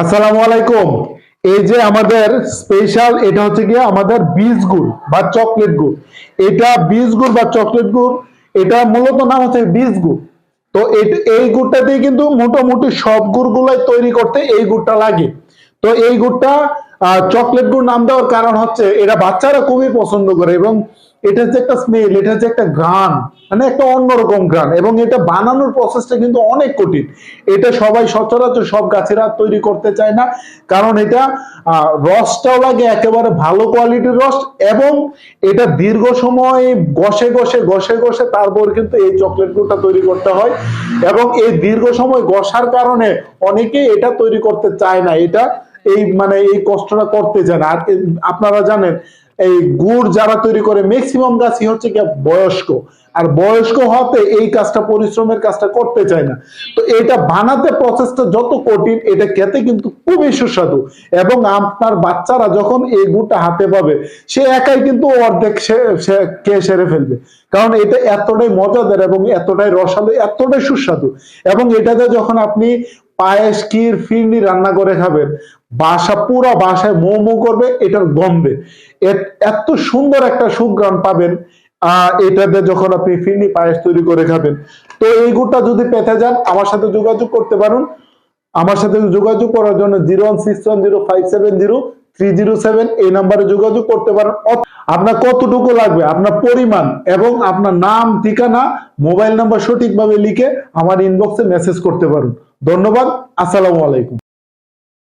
আসসালামু এই যে আমাদের স্পেশাল এটা হচ্ছে গিয়ে আমাদের বীজ গুড় বা চকলেট গুড়। এটা বীজ গুড় বা চকলেট গুড়, এটা মূলত নাম হচ্ছে বীজ গুড়। তো এই গুড়টা দিয়ে কিন্তু মোটামুটি সব গুড়গুলাই তৈরি করতে এই গুড়টা লাগে। তো এই গুড়টা চকলেট গুড় নাম দেওয়ার কারণ হচ্ছে এটা বাচ্চারা খুবই পছন্দ করে এবং এটা হচ্ছে একটা স্মেল এটা হচ্ছে একটা ঘ্রাণ মানে একটা অন্যরকম ঘ্রাণ এবং এটা বানানোর প্রসেসটা কিন্তু অনেক কঠিন। এটা সবাই সচরাচর সব গাছেরা তৈরি করতে চায় না, কারণ এটা রসটাও লাগে একেবারে ভালো কোয়ালিটির রস এবং এটা দীর্ঘ সময় ঘষে ঘষে ঘষে ঘষে তারপর কিন্তু এই চকলেট গুড়টা তৈরি করতে হয় এবং এই দীর্ঘ সময় ঘষার কারণে অনেকে এটা তৈরি করতে চায় না। এটা এই মানে এই কষ্টটা করতে চায় আর আপনারা জানেন, এই গুড় যারা তৈরি করে ম্যাক্সিমাম গাছই হচ্ছে কি বয়স্ক। আর বয়স্ক হতে এই কাজটা, পরিশ্রমের কাজটা করতে চায় না। তো এটা বানাতে প্রসেসটা যত কঠিন, এটা খেতে কিন্তু খুবই সুস্বাদু। এবং আপনার বাচ্চারা যখন এই গুড়টা হাতে পাবে, সে একাই কিন্তু অর্ধেক সে খেয়ে সেরে ফেলবে। কারণ এটা এতটাই মজাদার এবং এতটাই রসালো, এতটাই সুস্বাদু। এবং এটাতে যখন আপনি পায়েস, ক্ষীর, ফিরনি রান্না করে খাবেন বাসা, পুরো বাসায় মো মো করবে, এটার গন্ধে। এত- সুন্দর একটা সুগ্রাম পাবেন এটাতে যখন আপনি ফিরনি পায়েস তৈরি করে খাবেন। তো এই গুড়টা যদি পেতে যান, আমার সাথে যোগাযোগ করতে পারুন। আমার সাথে যোগাযোগ করার জন্য zero one six one zero five seven zero three zero seven এই নাম্বারে যোগাযোগ করতে পারেন। আপনার কতটুকু লাগবে? আপনার এবং আপনার নাম, ঠিকানা, মোবাইল নাম্বার লিখে আমার ইনবক্সে মেসেজ করতে পারুন। ধন্যবাদ, আসসালামু আলাইকুম।